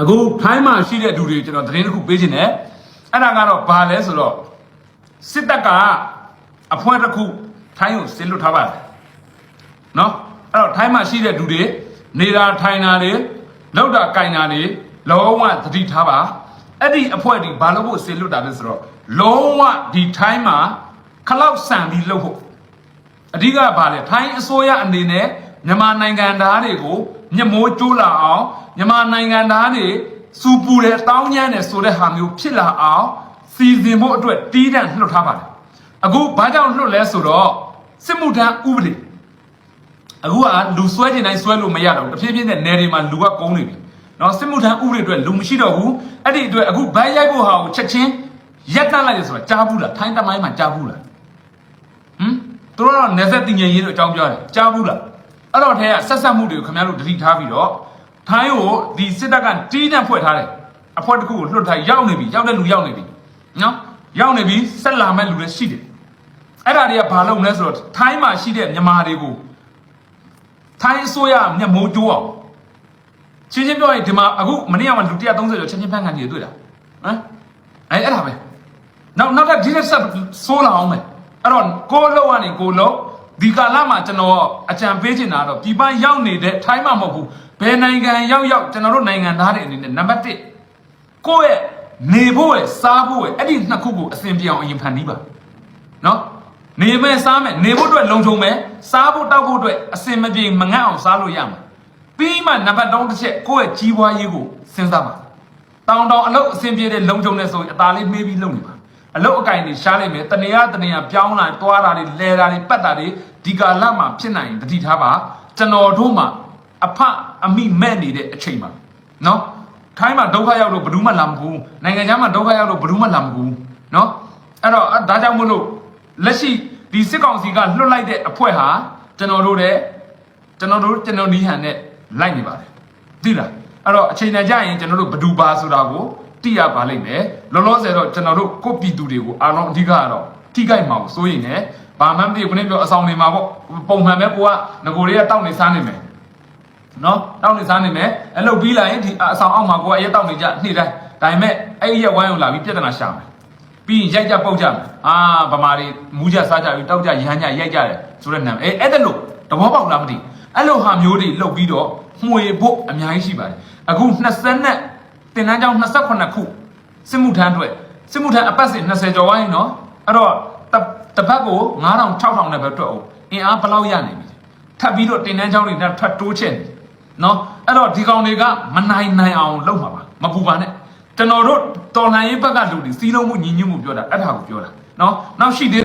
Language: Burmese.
အခုထိုင်းမှာရှိတဲ့လူတွေကျွန်တော်သတင်းတစ်ခုပေးခြင်းတယ်အဲ့ဒါကတော့ဘာလဲဆိုတော့စစ်တပ်ကအဖွဲတစ်ခုထိုင်းကိုဆင်းလွတ်ထားပါတယ်နော်အဲ့တော့ထိုင်းမှာရှိတဲ့လူတွေနေတာထိုင်တာတွေလောက်တာကင်တာတွေလုံးဝသတိထားပါအဲ့ဒီအဖွဲဒီဘာလို့ဖို့ဆင်းလွတ်တာလဲဆိုတော့လုံးဝဒီထိုင်းမှာခလောက်ဆန်ပြီးလှုပ်ဖို့အဓိကဘာလဲထိုင်းအစိုးရအနေနဲ့မြန်မာနိုင်ငံသားတွေကို မျက်မိုးကျိုးလာအောင်မြန်မာနိုင်ငံသားတွေစူပူတဲ့တောင်းညမ်းတဲ့ဆိုတဲ့ဟာမျိုးဖြစ်လာအောင်စီစဉ်ဖို့အတွက်တီးတန့်လွှတ်ထားပါတယ်အခုဘာကြောင့်လွှတ်လဲဆိုတော့စစ်မှုထမ်းဥပဒေအခုကလူဆွဲတင်တိုင်းဆွဲလို့မရတော့ဘူးတဖြည်းဖြည်းနဲ့နယ်တွေမှာလူကကုန်းနေပြီနော်စစ်မှုထမ်းဥပဒေအတွက်လူမရှိတော့ဘူးအဲ့ဒီအတွက်အခုဘိုင်းရိုက်ဖို့ဟာကိုချက်ချင်းရက်တန့်လိုက်ရဆိုတာကြားဘူးလားထိုင်းတမိုင်းမှာကြားဘူးလားဟမ်သူတို့ကတော့နေဆက်တင်ငယ်ရေးလို့အကြောင်းပြောတယ်ကြားဘူးလား အဲ့တော့ထဲကဆက်ဆက်မှုတွေကိုခင်ဗျားတို့တတိထားပြီးတော့ထိုင်းကိုဒီစစ်တပ်ကတီးနှံ့ဖွဲ့ထားတယ်အဖွဲတစ်ခုကိုလွှတ်ထားရောက်နေပြီရောက်တဲ့လူရောက်နေပြီနော်ရောက်နေပြီဆက်လာမဲ့လူတွေရှိတယ်အဲ့ဒါတွေကဘာလုပ်မလဲဆိုတော့ထိုင်းမှာရှိတဲ့မြန်မာတွေကိုထိုင်းအစိုးရမျက်မိုးကျိုးအောင်ချင်းချင်းပြောရင်ဒီမှာအခုမနေ့ကမှလူ130ကျော်ချင်းချင်းဖန်ခံနေတွေ့တာဟမ်အဲ့အဲ့ဒါပဲနောက်နောက်တစ်ဒီလက်ဆက်ဆိုးလာအောင်မယ်အဲ့တော့ကိုလောက်ကနေကိုလောက် ဒီကာလမှာကျွန်တော်အကြံပေးချင်တာတော့ပြည်ပရောက်နေတဲ့ထိုင်းမှာမဟုတ်ဘူးဘယ်နိုင်ငံရောက်ရောက်ကျွန်တော်တို့နိုင်ငံသားတွေအနေနဲ့နံပါတ်1ကိုယ့်ရဲ့နေဖို့ရဲ့စားဖို့ရဲ့အဲ့ဒီနှစ်ခုကိုအစဉ်ပြေအောင်အရင်ဖန်တီးပါနော်နေမဲ့စားမဲ့နေဖို့အတွက်လုံခြုံမဲ့စားဖို့တောက်ဖို့အတွက်အစဉ်မပြေမငတ်အောင်စားလို့ရမှာပြီးမှနံပါတ်3တစ်ချက်ကိုယ့်ရဲ့ကြီးပွားရေးကိုစဉ်းစားပါတောင်တောင်အလုတ်အဆင်ပြေတဲ့လုံခြုံနေဆိုရင်အသားလေးမေးပြီးလုံနေပါ အလုတ်အကင်တွေရှားလိုက်မယ်တနေရတနေရပြောင်းလာတွားတာတွေလဲတာတွေပတ်တာတွေဒီကာလမှာဖြစ်နိုင်ရင်တတိထားပါကျွန်တော်တို့မှာအဖအမိမဲ့နေတဲ့အချိန်မှာနော်ထိုင်းမှာဒုက္ခရောက်လို့ဘယ်သူမှလာမကူနိုင်ငံခြားမှာဒုက္ခရောက်လို့ဘယ်သူမှလာမကူနော်အဲ့တော့အဲ့ဒါကြောင့်မို့လို့လက်ရှိဒီစစ်ကောင်စီကလွတ်လိုက်တဲ့အဖွဲ့ဟာကျွန်တော်တို့တဲ့ကျွန်တော်တို့ကျွန်တော်နီးဟန်နဲ့လိုက်နေပါတယ်သိလားအဲ့တော့အချိန်နဲ့ကြာရင်ကျွန်တော်တို့ဘဒူပါဆိုတာကို သိရပါလိမ့်မယ်လောလောဆယ်တော့ကျွန်တော်တို့ကိုယ့်ပြည်သူတွေကိုအားလုံးအဓိကကတော့ထိခိုက်မှာကိုစိုးရင်လည်းဘာမှမသိဘူးခဏပြောအဆောင်နေမှာပေါ့ပုံမှန်ပဲကိုကငကိုတွေကတောက်နေစားနေမယ်နော်တောက်နေစားနေမယ်အဲ့လိုပြီးလာရင်ဒီအဆောင်အောက်မှာကိုကအရက်တောက်နေကြနှိမ့်တိုင်းဒါပေမဲ့အဲ့ဒီရက်ဝိုင်းကိုလာပြီးပြဿနာရှာမယ်ပြီးရင်ရိုက်ကြပုတ်ကြမယ်အာဗမာတွေမူးကြစားကြပြီးတောက်ကြရမ်းကြရိုက်ကြတယ်ဆိုတဲ့နာမည်အဲ့အဲ့ဒါလို့တဘောပေါက်လားမသိအဲ့လိုဟာမျိုးတွေလုပ်ပြီးတော့မှွေဖို့အများကြီးရှိပါတယ်အခု20နဲ့ တင်တန်းကျောင်း28ခုစစ်မှုထမ်းအတွက်စစ်မှုထမ်းအပတ်စဉ်20ကျော်ဝိုင်းနော်အဲ့တော့တတပတ်ကို9000 6000နဲ့ပဲတွက်အောင်အင်အားဘယ်လောက်ရနိုင်ပြီထပ်ပြီးတော့တင်တန်းကျောင်းတွေနဲ့ထပ်တိုးချက်နေနော်အဲ့တော့ဒီကောင်တွေကမနိုင်နိုင်အောင်လုပ်မှာပါမပူပါနဲ့ကျွန်တော်တို့တော်လှန်ရေးဘက်ကလူတွေစီးလုံးမှုညီညွတ်မှုပြောတာအဲ့ဒါကိုပြောတာနော်နောက်ရှိသေး